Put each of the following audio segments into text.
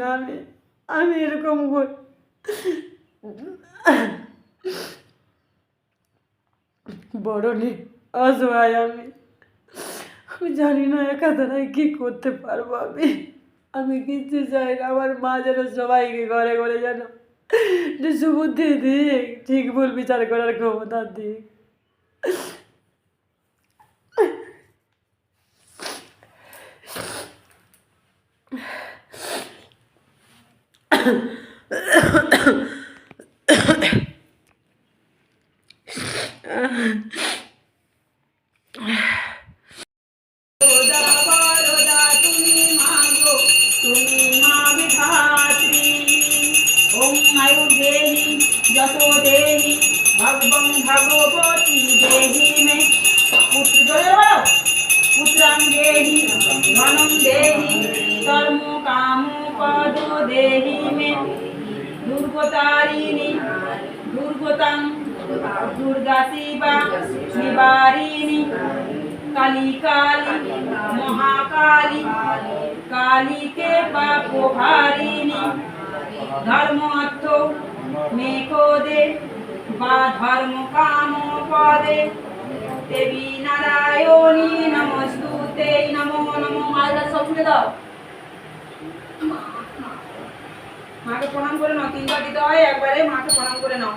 না আমি আমি এরকম বড় নি অসহায় আমি আমি জানি না একা দ্বারাই কী করতে পারব আমি। আমি কিচ্ছু চাই না, আমার মা যেন সবাইকে ঘরে ঘরে যেন সুবুদ্ধি দিক, ঠিক ভুল বিচার করার ক্ষমতা দিক। রোজা বরদা তুমি মাগো তুমি মা পদ দেহি মে দুর্গতারিণী দুর্গতাং দুর্গা শিবা নিবারিণী কালী কালী মহাকালী কালীকে পাপ হারিণী ধর্মার্থ মেঘদে বা ধর্ম দেবী নারায়ণী নমস্তুতে নমো নমো মালদা সব দাও মাকে প্রণাম করে নাও তিনবার দিতে হয় একবারে মাকে প্রণাম করে নাও।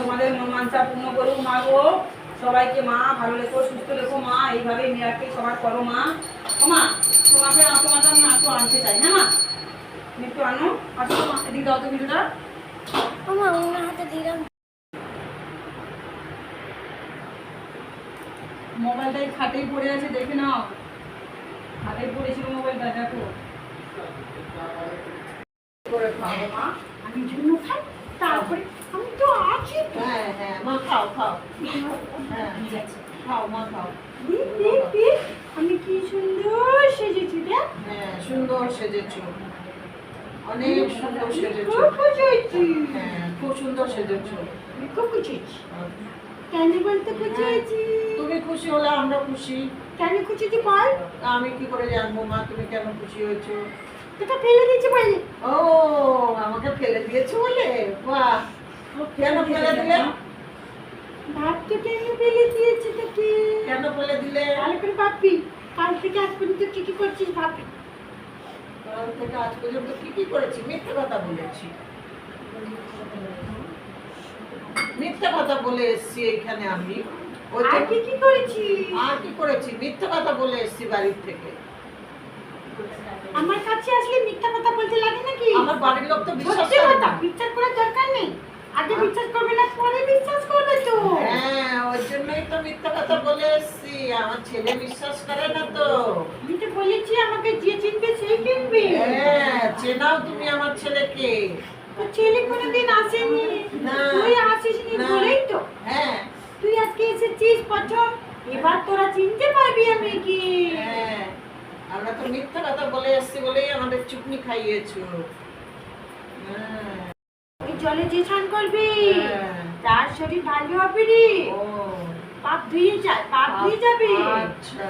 তোমাদের মন মানসা পূর্ণ করুক মা গো। সবাইকে মা ভালো লেখো সুস্থ লেখো মা এইভাবে মিরাকে সবার করো মা। ও মা তোমাকে তোমাকে আমি একটু আনতে চাই হ্যাঁ মা? একটু আনো আসো মা এদিকে দাও তো কিছুটা আমার ওনার হাতে দিলাম মোবাইলটাই খাটেই পড়ে আছে দেখে নাও। খাটেই পড়েছিল মোবাইলটা দেখো। করে খাব মা। আমি জন্য খাই তারপরে আমি তো আছি হ্যাঁ হ্যাঁ মা খাও খাও। হ্যাঁ খাও মা খাও। দেখ দেখ দেখ আমি কি সুন্দর সেজেছি দেখ। হ্যাঁ সুন্দর সেজেছো। অনেক সুন্দর সেজেছো। খুব হ্যাঁ খুব সুন্দর সেজেছো। খুব খুশি হয়েছি। কেন বলতে খুশি তুমি খুশি হলে আমরা খুশি। কেন খুশি হয়েছি বল? আমি কি করে জানব মা তুমি কেন খুশি হয়েছো? তোটা ফেলে দিয়েছি বলে। ও আমাকে ফেলে দিয়েছ বলে? বাহ কেন ফেলে দিলে? ভাত তো কেন ফেলে দিয়েছি তোকে। কেন ফেলে দিলে? ভালো করে কাল থেকে আজ পর্যন্ত কি কি করছিস ভাববি কাল থেকে আজ পর্যন্ত কি কি করেছি মিথ্যে কথা বলেছি। মিথ্যে কথা বলে এসছি এখানে আমি। আর কি কি করেছিস আর কি করেছি? মিথ্যে কথা বলে এসছি বাড়ির থেকে। আমার কাছে আসলে মিথ্যা কথা বলতে লাগে নাকি? আমার বাড়ির লোক তো বিশ্বাস করে না। বিশ্বাস করার দরকার নেই। আগে বিশ্বাস করবে না পরে বিশ্বাস করবে তো। হ্যাঁ ওই জন্যই তো মিথ্যা কথা বলে এসছি। আমার ছেলে বিশ্বাস করে না তো। আমি তো বলেছি আমাকে যে চিনবে সেই কিনবে হ্যাঁ চেনাও তুমি আমার ছেলেকে। ছেলে কোনোদিন আসেনি। না। তুই আসিসনি না। বলেই তো। হ্যাঁ তুই আজকে এসেছিস প্রথম? এবার তোরা চিনতে পারবি আমি কি। হ্যাঁ আমরা তো মিথ্যা কথা বলে এসছি বলেই আমাদের চুপনি খাইয়েছো। হ্যাঁ। ওই জলে যে স্নান করবি হ্যাঁ। তার শরীর ভালো হবে রে। পাপ ধুয়ে যায় পাপ ধুয়ে যাবে। আচ্ছা।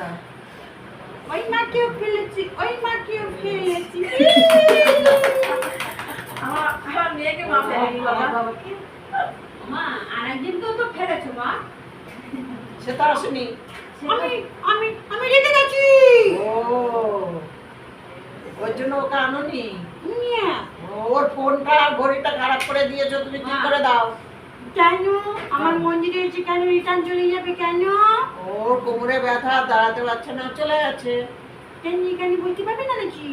ওই মাকেও ফেলেছি ওই মাকেও ফেলেছি। আমার মেয়েকে মা ফেলেনি বাবা। মা আরেকদিনকেও তো ফেলেছো মা। সে তো আসেনি। আমি আমি আমি রেখে গেছি। ও। ওর জন্য ওকে আনোনি? ওর ফোনটা আর ঘড়িটা খারাপ করে দিয়েছ তুমি ঠিক করে দাও। কেন? আমার মন্দিরে এসে কেন রিটার্ন চলে যাবে কেন? ওর কোমরে ব্যথা দাঁড়াতে পারছে না চলে যাচ্ছে কেন কেন বলতে পারবে না নাকি?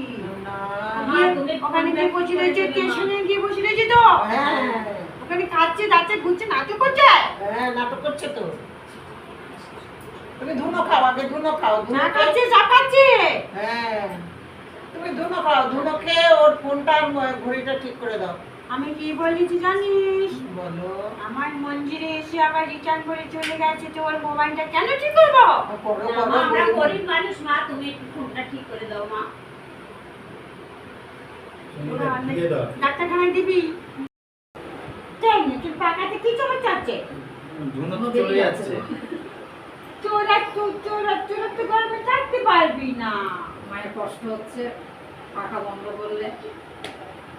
ওখানে গিয়ে বসে রয়েছে স্টেশনে গিয়ে বসে রয়েছে তো। হ্যাঁ। ওখানে খাচ্ছে দাচ্ছে ঘুরছে নাটক করছে? হ্যাঁ নাটক করছে তো। তুমি ধুনো খাও আগে ধুনো খাও না খাচ্ছে সব খাচ্ছে। হ্যাঁ। তুমি ধুনো খাও ধুনো খেয়ে ওর ফোনটা ঘড়িটা ঠিক করে দাও। আমি কি বলেছি জানিস? বলো। আমার মন্দিরে এসে আবার রিটার্ন করে চলে গেছে তো ওর মোবাইলটা কেন ঠিক করব? আমরা গরিব মানুষ মা তুমি একটু ফোনটা ঠিক করে দাও মা। ডাক্তারখানায় দিবি? তুই পাকাতে কি চলে যাচ্ছে ধুনো তো চলে যাচ্ছে। তোরা তোরা তো গরমে থাকতে পারবি না। মায়ের কষ্ট হচ্ছে পাখা বন্ধ করলে।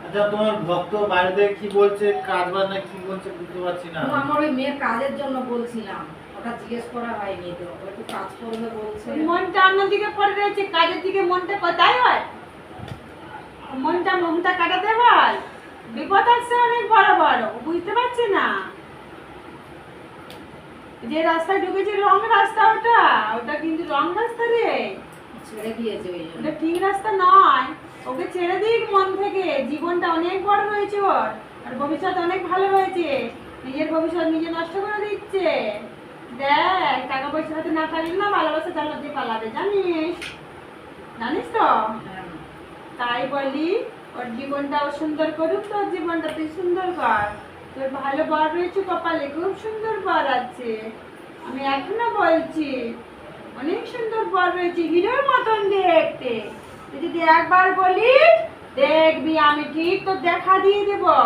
আচ্ছা তোমার ভক্ত বাড়িতে কি বলছে? কাজ বাজ না কি বলছে বুঝতে পারছি না। আমার ওই মেয়ের কাজের জন্য বলছিলাম। ওটা জিজ্ঞেস করা হয়নি তো। একটু কাজ করবে বলছে। মনটা অন্যদিকে পড়ে রয়েছে কাজের দিকে মনটা কোথায় হয়? মনটা মমতা কাটাতে হয়। বিপদ আসছে অনেক বড়। বুঝতে পারছি না। যে রাস্তায় ঢুকেছে রং রাস্তা ওটা ওটা কিন্তু রং রাস্তা রে। ছেড়ে দিয়েছে ওটা ঠিক রাস্তা নয়। ওকে ছেড়ে দিক মন থেকে। জীবনটা অনেক বড় রয়েছে ওর আর ভবিষ্যৎ অনেক ভালো হয়েছে। নিজের ভবিষ্যৎ নিজে নষ্ট করে দিচ্ছে। দেখ টাকা পয়সা হাতে না থাকলে না ভালোবাসা জানলা দিয়ে পালাবে জানিস? জানিস তো? হ্যাঁ। তাই বলি ওর জীবনটাও সুন্দর করুক, তোর জীবনটা তুই সুন্দর কর। তোর ভালো বর রয়েছে, কপালে খুব সুন্দর বর আছে। আমি এখনও বলছি, অনেক সুন্দর বর রয়েছে, হিরোর মতন দেখতে। তুই যদি একবার বলিস, দেখবি, আমি ঠিক তো দেখা দিয়ে দেবো।